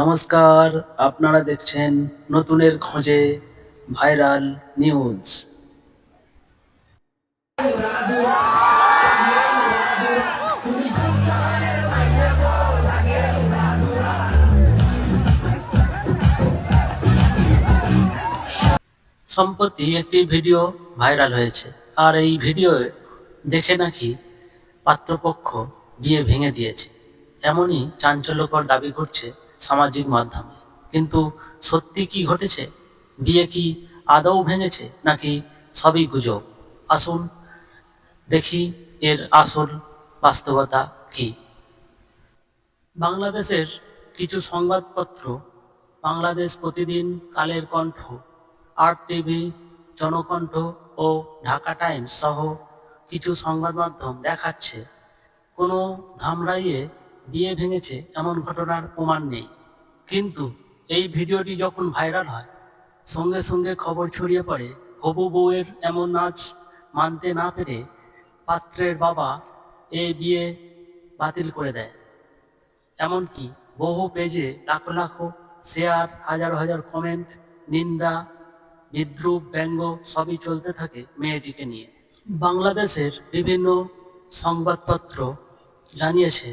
নমস্কার, আপনারা দেখছেন নতুনের খোঁজে ভাইরাল নিউজ। সম্প্রতি একটি ভিডিও ভাইরাল হয়েছে। আর এই ভিডিও দেখে নাকি পাত্রপক্ষ বিয়ে ভেঙে দিয়েছে। এমনই চাঞ্চল্যকর দাবি করছে সামাজিক মাধ্যমে। কিন্তু সত্যি কি ঘটেছে? বিয়ে কি আদৌ ভেঙেছে? নাকি সবই গুজব? আসুন দেখি এর আসল বাস্তবতা কি। বাংলাদেশের কিছু সংবাদপত্র বাংলাদেশ প্রতিদিন কালের কণ্ঠ, আর্ট টিভি, জনকণ্ঠ ও ঢাকা টাইমস সহ কিছু সংবাদ মাধ্যম দেখাচ্ছে। কোনো ধামরাইয়ে বিয়ে ভেঙেছে, এমন ঘটনার প্রমাণ নেই। কিন্তু এই ভিডিওটি যখন ভাইরাল হয়, সঙ্গে সঙ্গে খবর ছড়িয়ে পড়ে, হবু বউয়ের এমন নাচ মানতে না পেরে পাত্রের বাবা এই বিয়ে বাতিল করে দেয়। এমনকি বহু পেজে লাখো লাখো শেয়ার, হাজার হাজার কমেন্ট, নিন্দা, বিদ্রুপ, ব্যঙ্গ সবই চলতে থাকে মেয়েটিকে নিয়ে। বাংলাদেশের বিভিন্ন সংবাদপত্র জানিয়েছে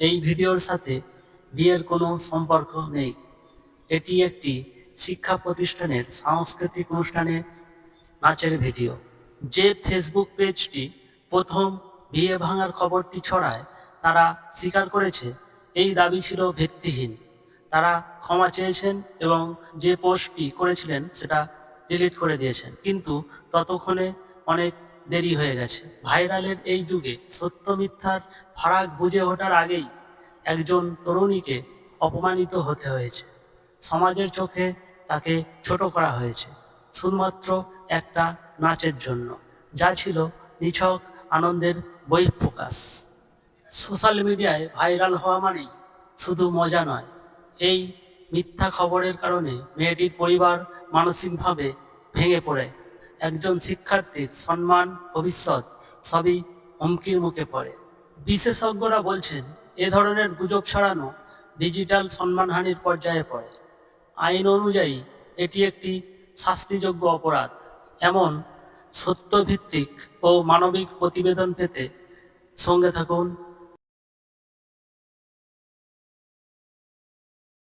এই ভিডিওর সাথে বিয়ের কোনো সম্পর্ক নেই। এটি একটি শিক্ষা প্রতিষ্ঠানের সাংস্কৃতিক অনুষ্ঠানে নাচের ভিডিও, যে ফেসবুক পেজটি প্রথম বিয়ে ভাঙার খবরটি ছড়ায়, তারা স্বীকার করেছে, এই দাবি ছিল ভিত্তিহীন। তারা ক্ষমা চেয়েছেন এবং যে পোস্টটি করেছিলেন, সেটা ডিলিট করে দিয়েছেন। কিন্তু ততক্ষণে অনেক দেরি হয়ে গেছে। ভাইরালের এই যুগে সত্য মিথ্যার ফারাক বুঝে ওঠার আগেই একজন তরুণীকে অপমানিত হতে হয়েছে। সমাজের চোখে তাকে ছোট করা হয়েছে, শুধুমাত্র একটা নাচের জন্য, যা ছিল নিছক আনন্দের বহিঃপ্রকাশ সোশ্যাল মিডিয়ায় ভাইরাল হওয়া মানেই শুধু মজা নয়, এই মিথ্যা খবরের কারণে মেয়েটির পরিবার মানসিকভাবে ভেঙে পড়ে। একজন শিক্ষার্থীর সম্মান, ভবিষ্যৎ সবই হুমকির মুখে পড়ে। বিশেষজ্ঞরা বলছেন, এ ধরনের গুজব ছড়ানো ডিজিটাল সম্মানহানির পর্যায়ে পড়ে। আইন অনুযায়ী, এটি একটি শাস্তিযোগ্য অপরাধ। এমন সত্যভিত্তিক ও মানবিক প্রতিবেদন পেতে সঙ্গে থাকুন।